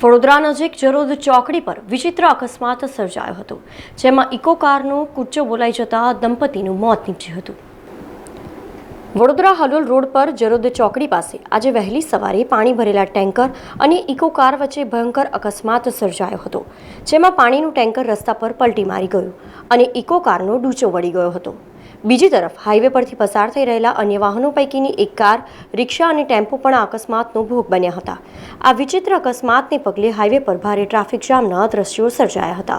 વડોદરા નજીક જરોદ ચોકડી પર વિચિત્ર અકસ્માત સર્જાયો હતો, જેમાં ઇકો કારનો કૂચો બોલાઈ જતા દંપતીનું મોત નીપજ્યું હતું. વડોદરા હલોલ રોડ પર જરોદ ચોકડી પાસે આજે વહેલી સવારે પાણી ભરેલા ટેન્કર અને ઇકો કાર વચ્ચે ભયંકર અકસ્માત સર્જાયો હતો, જેમાં પાણીનું ટેન્કર રસ્તા પર પલટી મારી ગયું અને ઇકો કારનો ડૂચો વળી ગયો હતો. બીજી તરફ હાઈવે પરથી પસાર થઈ રહેલા અન્ય વાહનો પૈકીની એક કાર, રિક્ષા અને ટેમ્પો પણ અકસ્માતનો ભોગ બન્યા હતા. આ વિચિત્ર અકસ્માતને પગલે હાઈવે પર ભારે ટ્રાફિક જામના દ્રશ્યો સર્જાયા હતા.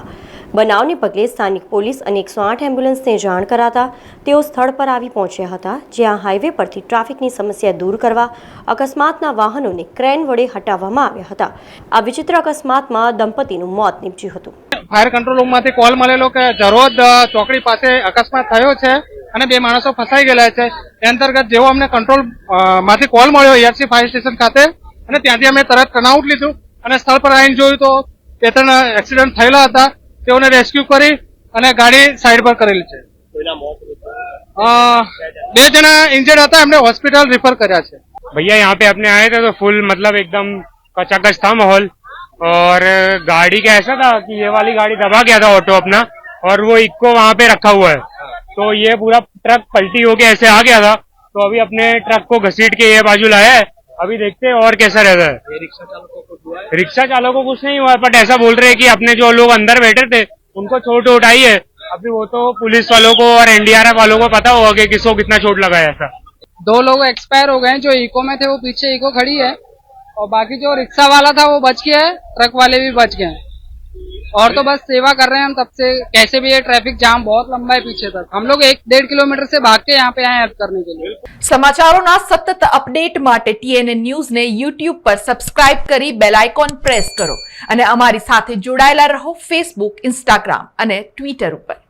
બનાવને પગલે સ્થાનિક પોલીસ અને એકસો આઠ એમ્બ્યુલન્સને જાણ કરાતા તેઓ સ્થળ પર આવી પહોંચ્યા હતા, જ્યાં હાઈવે પરથી ટ્રાફિકની સમસ્યા દૂર કરવા અકસ્માતના વાહનોને ક્રેન વડે હટાવવામાં આવ્યા હતા. આ વિચિત્ર અકસ્માતમાં દંપતીનું મોત નીપજ્યું હતું. ફાયર કંટ્રોલ રૂમમાંથી કોલ મળેલો કે જરોદ અ, ચોકડી પાસે અકસ્માત થયો છે અને બે માણસો ફસાઈ ગયેલા છે એ અંતર્ગત જેવો અમને કંટ્રોલ અ, માંથી કોલ મળ્યો એઆરસી ફાયર સ્ટેશન ખાતે અને ત્યાંથી અમે તરત ટર્નઆઉટ લીધું અને સ્થળ પર આવીને જોયું તો બે ત્રણ એક્સિડન્ટ થયેલા હતા તેઓને રેસ્ક્યુ કરી અને ગાડી સાઈડ પર કરેલી છે અ, બે જણા ઇન્જર્ડ હતા એમને હોસ્પિટલ રિફર કર્યા છે भैया यहाँ पे अपने आए थे तो फुल मतलब एकदम कचाकच था माहौल और गाड़ी का ऐसा था कि ये वाली गाड़ी दबा गया था ऑटो अपना और वो इक्को वहाँ पे रखा हुआ है। तो ये पूरा ट्रक पलटी होके ऐसे आ गया था। तो अभी अपने ट्रक को घसीट के ये बाजू लाया है। अभी देखते हैं और कैसा रहता है। रिक्शा चालक को कुछ नहीं हुआ बट ऐसा बोल रहे हैं कि अपने जो लोग अंदर बैठे थे उनको चोट वोट आई है। अभी वो तो पुलिस वालों को और एनडीआरएफ वालों को पता होगा कि किसको कितना चोट लगाया है ऐसा। दो लोग एक्सपायर हो गए हैं जो इको में थे वो पीछे इको खड़ी है। और बाकी जो रिक्शा वाला था वो बच गया है ट्रक वाले भी बच गए हैं और तो बस सेवा कर रहे हैं हम तब से कैसे भी ये ट्रैफिक जाम बहुत लंबा है पीछे तक हम लोग एक डेढ़ किलोमीटर से भाग के यहाँ पे आए हेल्प करने के लिए સમાચારોના સતત અપડેટ માટે ટીએનએ ન્યૂઝને યુટ્યુબ પર સબસ્ક્રાઇબ કરી બેલ આઇકોન પ્રેસ કરો અને અમારી સાથે જોડાયેલા રહો ફેસબુક ઇન્સ્ટાગ્રામ અને ટ્વિટર ઉપર